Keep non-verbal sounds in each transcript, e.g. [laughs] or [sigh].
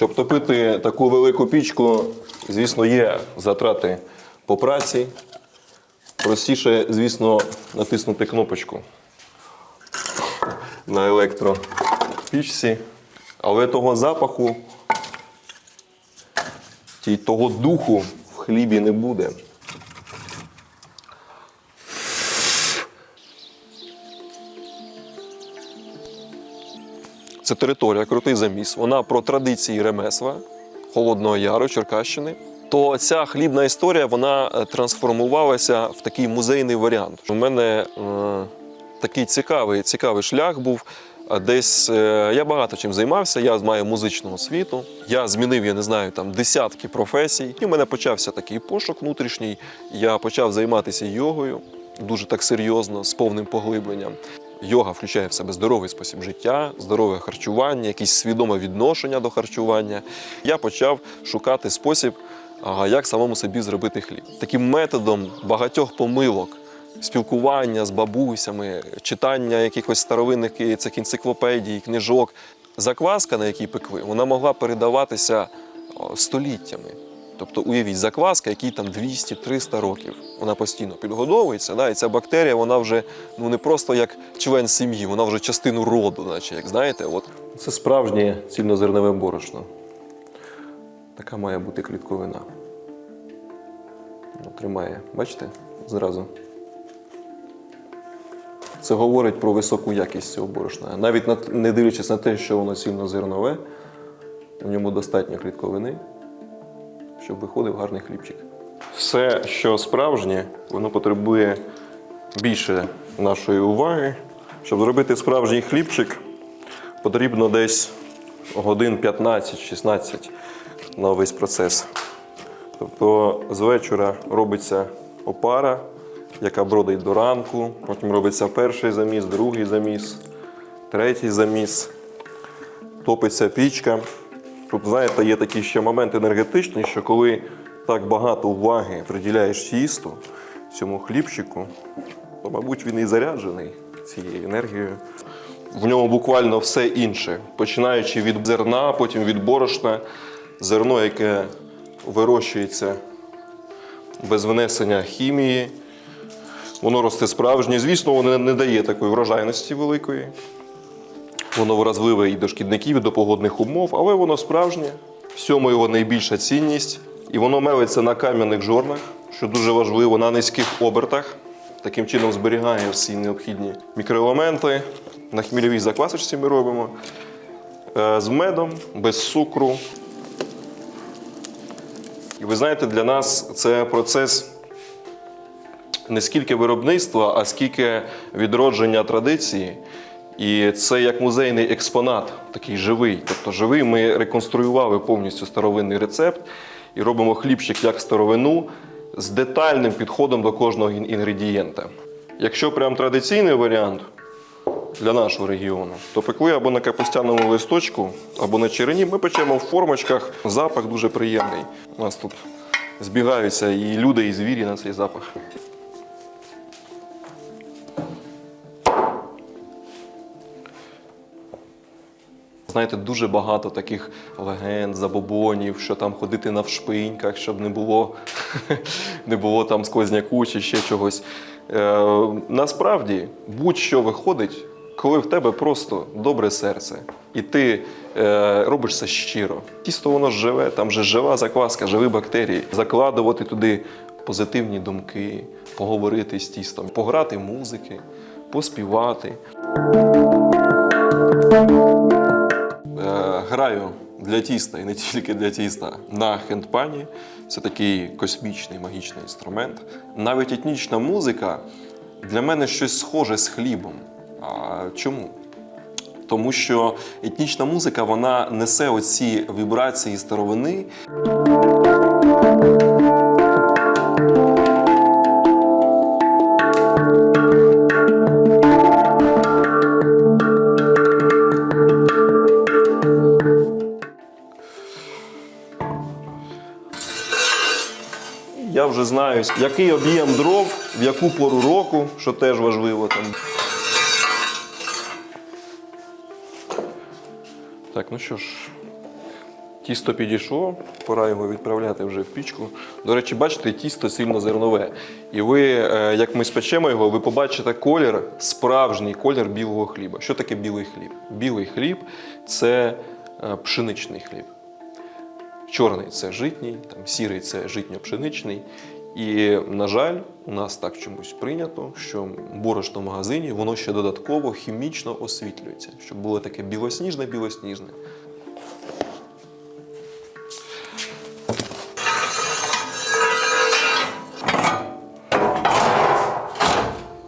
Щоб топити таку велику пічку, звісно, є затрати по праці. Простіше, звісно, натиснути кнопочку на електропічці, але того запаху, того духу в хлібі не буде. Це територія Крутий Заміс. Вона про традиції ремесла Холодного Яру, Черкащини. То ця хлібна історія вона е, трансформувалася в такий музейний варіант. У мене е, такий цікавий, цікавий шлях був. Десь е, я багато чим займався. Я маю музичну освіту. Я змінив, я не знаю, там десятки професій. І в мене почався такий пошук внутрішній. Я почав займатися йогою дуже так серйозно, з повним поглибленням. Йога включає в себе здоровий спосіб життя, здорове харчування, якесь свідоме відношення до харчування. Я почав шукати спосіб, як самому собі зробити хліб. Таким методом багатьох помилок, спілкування з бабусями, читання якихось старовинних цих енциклопедій, книжок. Закваска, на якій пекли, вона могла передаватися століттями. Тобто уявіть, закваска, якій там 200-300 років. Вона постійно підгодовується, да, і ця бактерія, вона вже ну не просто як член сім'ї, вона вже частину роду, наче як знаєте, от це справжнє цільнозернове борошно. Така має бути клітковина. Ну, тримає, бачите? Зразу. Це говорить про високу якість цього борошна. Навіть не дивлячись на те, що воно цільнозернове, в ньому достатньо клітковини щоб виходив гарний хлібчик. Все, що справжнє, воно потребує більше нашої уваги. Щоб зробити справжній хлібчик, потрібно десь годин 15-16 на весь процес. Тобто з вечора робиться опара, яка бродить до ранку, потім робиться перший заміс, другий заміс, третій заміс топиться пічка. Знаєте, є такий ще момент енергетичний, що коли так багато уваги приділяєш тісту, цьому хлібчику, то, мабуть, він і заряджений цією енергією. В ньому буквально все інше, починаючи від зерна, потім від борошна, зерно, яке вирощується без внесення хімії. Воно росте справжнє. Звісно, воно не дає такої врожайності великої. Воно вразливе і до шкідників, і до погодних умов, але воно справжнє. В цьому його найбільша цінність. І воно мелиться на кам'яних жорнах, що дуже важливо, на низьких обертах. Таким чином зберігає всі необхідні мікроелементи. На хмільовій заквасочці ми робимо. Е, З медом, без цукру. І ви знаєте, для нас це процес не скільки виробництва, а скільки відродження традиції. І це як музейний експонат, такий живий. Тобто живий ми реконструювали повністю старовинний рецепт і робимо хлібчик як старовину з детальним підходом до кожного інгредієнта. Якщо прям традиційний варіант для нашого регіону, то пекли або на капустяному листочку, або на черені. Ми печемо в формочках. Запах дуже приємний. У нас тут збігаються і люди, і звірі на цей запах. Знаєте, дуже багато таких легенд, забобонів, що там ходити на вшпиньках, щоб не було, [laughs] не було там сквозняку чи ще чогось. Е, насправді, будь-що виходить, коли в тебе просто добре серце, і ти е, робиш це щиро. Тісто воно живе, там же жива закваска, живі бактерії. Закладувати туди позитивні думки, поговорити з тістом, пограти музики, поспівати. Граю для тіста і не тільки для тіста на хендпані. Це такий космічний магічний інструмент. Навіть етнічна музика для мене щось схоже з хлібом. А чому? Тому що етнічна музика вона несе оці вібрації старовини. Я вже знаю, який об'єм дров, в яку пору року, що теж важливо там. Так, ну що ж, Тісто підійшло, пора його відправляти вже в пічку. До речі, бачите, тісто цільнозернове. І ви, е, як ми спечемо його, ви побачите колір, справжній колір білого хліба. Що таке білий хліб? Білий хліб це е, пшеничний хліб. Чорний це житній, там, сірий це житньо-пшеничний. І, на жаль, у нас так чомусь прийнято, що борошно в магазині воно ще додатково хімічно освітлюється, щоб було таке білосніжне-білосніжне.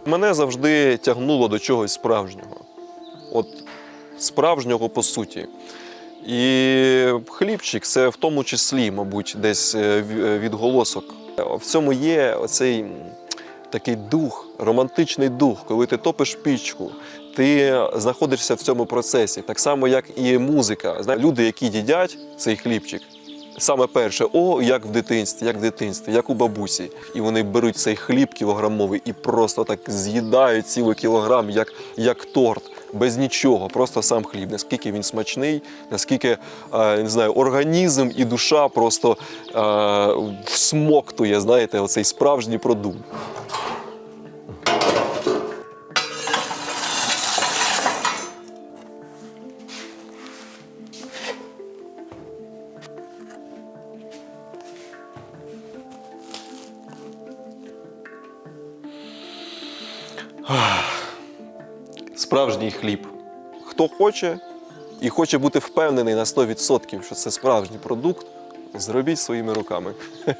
Мене завжди тягнуло до чогось справжнього. От справжнього по суті. І хлібчик це в тому числі, мабуть, десь е, е, відголосок. В цьому є оцей такий дух, романтичний дух, коли ти топиш пічку, ти знаходишся в цьому процесі, так само, як і музика. Знаєте, люди, які їдять цей хлібчик, саме перше, о, як в дитинстві, як в дитинстві, як у бабусі. І вони беруть цей хліб кілограмовий і просто так з'їдають цілий кілограм, як, як торт, без нічого, просто сам хліб. Наскільки він смачний, наскільки е, не знаю, організм і душа просто е, всмоктує, знаєте, оцей справжній продукт. Справжній хліб. Хто хоче і хоче бути впевнений на 100%, що це справжній продукт, зробіть своїми руками. [laughs]